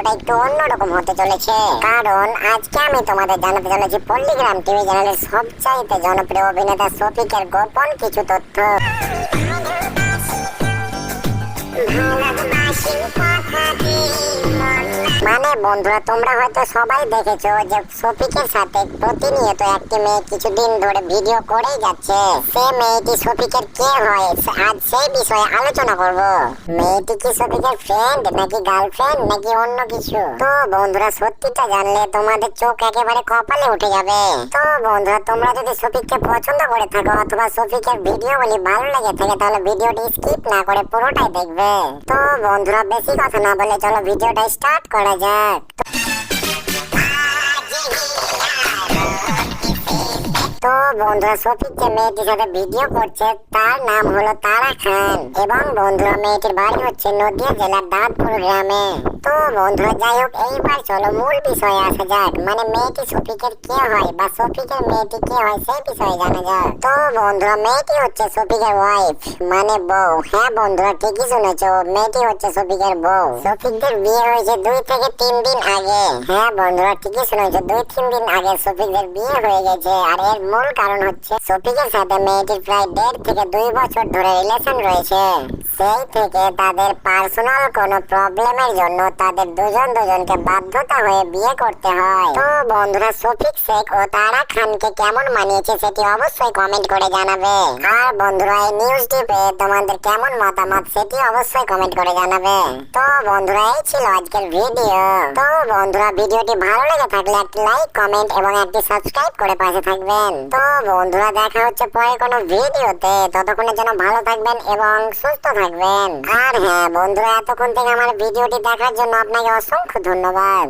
ভিডিওটা একটু অন্যরকম হতে চলেছে। কারণ আজকে আমি তোমাদের জানাতে চলেছি পল্লিগ্রাম টিভি চ্যানেলের সবচাইতে জনপ্রিয় অভিনেতা শফিকের গোপন কিছু তথ্য। মানে বন্ধুরা, তোমরা হয়তো সবাই দেখেছ যে শফিকের সাথে প্রতিনিয়ত একটি মেয়ে কিছুদিন ধরে ভিডিও করেই যাচ্ছে। সে মেয়েটি শফিকের কে হয় আজ সেই বিষয়ে আলোচনা করব। মেয়েটি কি শফিকের ফ্রেন্ড নাকি গার্লফ্রেন্ড নাকি অন্য কিছু? তো বন্ধুরা, সত্যিটা জানলে তোমাদের চোখ একেবারে কপালে উঠে যাবে। তো বন্ধুরা, তোমরা যদি শফিককে পছন্দ করে থাকো অথবা সফিকের ভিডিও বলি ভালো লেগে থাকে, তাহলে ভিডিওটি স্কিপ না করে পুরোটাই দেখবে। তো বন্ধুরা, বেশি কথা না বলে চলো ভিডিওটা স্টার্ট করা যাক বন্ধুরা শফিক যে মেয়েটির সাথে ভিডিও করছে, তার নাম হলো তারা খান। এবং বন্ধুরা মেয়েটির বাড়ি হচ্ছে নদিয়া জেলার দাঁতপুর গ্রামে। তো বন্ধুরা যাই হোক, এইবার চলো মূল বিষয়ে আসা যাক। মানে মেয়েটি শফিকের কে হয় বা শফিকের মেয়েটি কে হয়, সেই বিষয়ে জানা যাক। তো বন্ধুরা মেয়েটি হচ্ছে শফিকের ওয়াইফ মানে বউ। হ্যাঁ বন্ধুরা ঠিকই শুনেছো, মেয়েটি হচ্ছে শফিকের বউ। শফিকদের বিয়ে হয়েছে দুই থেকে তিন দিন আগে। হ্যাঁ বন্ধুরা ঠিকই শুনেছো, দুই তিন দিন আগে শফিকদের বিয়ে হয়ে গেছে। আর এর মূল কারণ হচ্ছে শফিকের সাথে মেয়েটির প্রায় দেড় থেকে দুই বছর ধরে রিলেশন রয়েছে। সেই থেকে তাদের পার্সোনাল কোনো প্রবলেমের জন্য তাদের দুজন দুজনকে বাধ্যতা হয়ে বিয়ে করতে হয়। তো বন্ধুরা শফিক শেখ ও তারা খানকে কেমন মানিয়েছে সেটি অবশ্যই কমেন্ট করে জানাবে। আর বন্ধুরা, এই নিউজটি পেয়ে তোমাদের কেমন মতামত সেটি অবশ্যই কমেন্ট করে জানাবে। তো বন্ধুরা, এই ছিল আজকের ভিডিও তো বন্ধুরা ভিডিওটি ভালো লেগে থাকলে একটি লাইক কমেন্ট এবং একটি সাবস্ক্রাইব করে পাশে থাকবেন। তো বন্ধুরা, দেখা হচ্ছে পরে কোনো ভিডিওতে। ততক্ষণের জন্য ভালো থাকবেন এবং সুস্থ থাকবেন। আর হ্যাঁ বন্ধুরা, এতক্ষণ থেকে আমার ভিডিওটি দেখার জন্য আপনাকে অসংখ্য ধন্যবাদ।